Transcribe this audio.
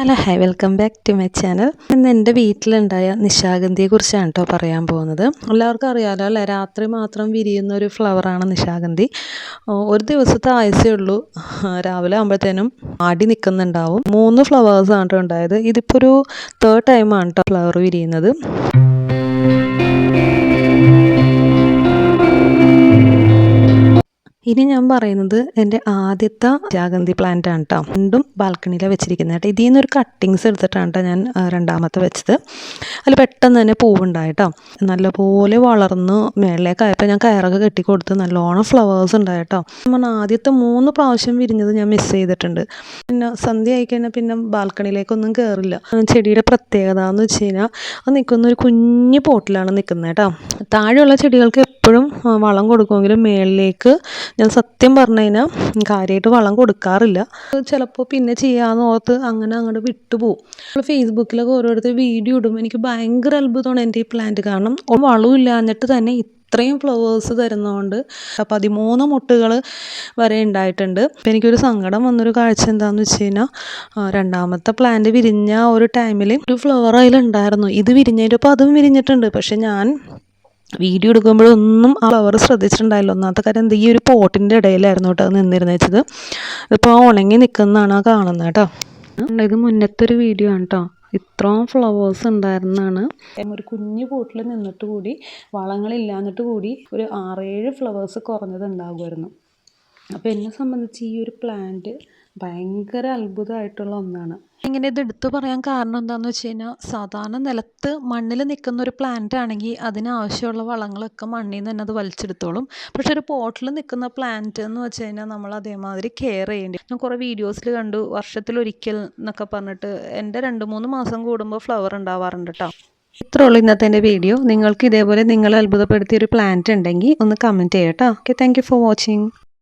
Hello hi welcome back to my channel. ഇന്ന് എന്റെ വീട്ടിലുണ്ടായ നിശാഗന്ധിയെക്കുറിച്ചാണ് കേട്ടോ പറയാൻ പോകുന്നത്. എല്ലാവർക്കും അറിയാലോ അല്ലേ? രാത്രി മാത്രം വിരിയുന്ന ഒരു ഫ്ലവറാണ് നിശാഗന്ധി. ഒരു ദിവസത്തെ ആയുസേ ഉള്ളൂ. രാവിലെ ആകുമ്പോഴത്തേനും ആടി നിൽക്കുന്നുണ്ടാവും മൂന്ന് ഫ്ലവേഴ്സാണ് കേട്ടോ ഉണ്ടായത്. ഇതിപ്പോൾ ഒരു തേർഡ് ടൈമാണ് കേട്ടോ ഫ്ലവർ വിരിയുന്നത്. ഇനി ഞാൻ പറയുന്നത് എന്റെ ആദ്യത്തെ ജാഗന്തി പ്ലാന്റ് ആണ് കേട്ടോ രണ്ടും ബാൽക്കണിയിലാണ് വെച്ചിരിക്കുന്നത് കേട്ടോ ഇതിൽ നിന്നൊരു കട്ടിങ്സ് എടുത്തിട്ടാണ് കേട്ടോ ഞാൻ രണ്ടാമത്തെ വെച്ചത്. അതിൽ പെട്ടെന്ന് തന്നെ പൂവുണ്ടായി കേട്ടോ നല്ലപോലെ വളർന്ന് മേളിലേക്കായപ്പോൾ ഞാൻ കയറൊക്കെ കെട്ടിക്കൊടുത്ത് നല്ലോണം ഫ്ലവേഴ്സ് ഉണ്ടായി കേട്ടോ നമ്മൾ ആദ്യത്തെ മൂന്ന് പ്രാവശ്യം വിരിഞ്ഞത് ഞാൻ മിസ് ചെയ്തിട്ടുണ്ട്. പിന്നെ സന്ധ്യ ആയിക്കഴിഞ്ഞാൽ പിന്നെ ബാൽക്കണിയിലേക്കൊന്നും കയറില്ല ചെടിയുടെ പ്രത്യേകത എന്ന് വെച്ച് കഴിഞ്ഞാൽ അത് നിൽക്കുന്ന ഒരു കുഞ്ഞു പോട്ടിലാണ് നിൽക്കുന്നത് കേട്ടോ താഴെയുള്ള ചെടികൾക്ക് എപ്പോഴും വളം കൊടുക്കുമെങ്കിലും മേളിലേക്ക് ഞാൻ സത്യം പറഞ്ഞു കഴിഞ്ഞാൽ കാര്യമായിട്ട് വളം കൊടുക്കാറില്ല. ചിലപ്പോൾ പിന്നെ ചെയ്യാമെന്ന് ഓർത്ത് അങ്ങനെ അങ്ങോട്ട് വിട്ടുപോകും നമ്മൾ ഫേസ്ബുക്കിലൊക്കെ ഓരോരുത്തർ വീഡിയോ ഇടുമ്പോൾ എനിക്ക് ഭയങ്കര അത്ഭുതമാണ് എന്റെ ഈ പ്ലാന്റ് കാരണം വളവും ഇല്ലാഞ്ഞിട്ട് തന്നെ ഇത്രയും ഫ്ലവേഴ്സ് തരുന്നതുകൊണ്ട് പതിമൂന്ന് മുട്ടുകൾ വരെ ഉണ്ടായിട്ടുണ്ട് അപ്പോൾ എനിക്കൊരു സങ്കടം വന്നൊരു കാഴ്ച എന്താണെന്ന് വെച്ച് കഴിഞ്ഞാൽ രണ്ടാമത്തെ പ്ലാന്റ് വിരിഞ്ഞ ഒരു ടൈമിൽ ഒരു ഫ്ലവർ അതിലുണ്ടായിരുന്നു ഇത് വിരിഞ്ഞതിന്റെ അപ്പോൾ അതും വിരിഞ്ഞിട്ടുണ്ട്. പക്ഷെ ഞാൻ വീഡിയോ എടുക്കുമ്പോഴൊന്നും ആ ഫ്ലവർ ശ്രദ്ധിച്ചിട്ടുണ്ടായില്ല. ഒന്നാമത്തെ കാര്യം എന്താ ഈ ഒരു പോട്ടിന്റെ ഇടയിലായിരുന്നു കേട്ടോ അത് നിന്നിരുന്നു വെച്ചത് ഇതിപ്പോൾ ഉണങ്ങി നിൽക്കുന്നതാണ് ആ കാണുന്നത് കേട്ടോ. ഇത് മുന്നത്തെ ഒരു വീഡിയോ ആണ് കേട്ടോ. ഇത്രയും ഫ്ലവേഴ്സ് ഉണ്ടായിരുന്നാണ് ഒരു കുഞ്ഞു പോട്ടിൽ നിന്നിട്ട് കൂടി വളങ്ങളില്ലാന്നിട്ട് കൂടി ഒരു ആറേഴ് ഫ്ലവേഴ്സ് കുറഞ്ഞത് ഉണ്ടാകുമായിരുന്നു. അപ്പോൾ എന്നെ സംബന്ധിച്ച് ഈ ഒരു പ്ലാന്റ് ഭയങ്കര അത്ഭുതമായിട്ടുള്ള ഒന്നാണ്. ഇങ്ങനെ ഇത് എടുത്തു പറയാൻ കാരണം എന്താണെന്ന് വെച്ച് കഴിഞ്ഞാൽ സാധാരണ നിലത്ത് മണ്ണിൽ നിൽക്കുന്ന ഒരു പ്ലാന്റ് ആണെങ്കിൽ അതിനാവശ്യമുള്ള വളങ്ങളൊക്കെ മണ്ണിൽ നിന്ന് തന്നെ അത് വലിച്ചെടുത്തോളും. പക്ഷെ ഒരു പോട്ടിൽ നിൽക്കുന്ന പ്ലാന്റ് എന്ന് വെച്ച് കഴിഞ്ഞാൽ നമ്മൾ അതേമാതിരി കെയർ ചെയ്യേണ്ടി ഞാൻ കുറേ വീഡിയോസിൽ കണ്ടു വർഷത്തിലൊരിക്കൽ എന്നൊക്കെ പറഞ്ഞിട്ട് എന്റെ രണ്ട് മൂന്ന് മാസം കൂടുമ്പോൾ ഫ്ലവർ ഉണ്ടാവാറുണ്ട് കേട്ടോ ഇത്രേ ഉള്ളൂ ഇന്നത്തെ എന്റെ വീഡിയോ നിങ്ങൾക്ക് ഇതേപോലെ നിങ്ങളെ അത്ഭുതപ്പെടുത്തിയ ഒരു പ്ലാന്റ് ഉണ്ടെങ്കിൽ ഒന്ന് കമന്റ് ചെയ്യാം കേട്ടോ ഓക്കെ താങ്ക് ഫോർ വാച്ചിങ്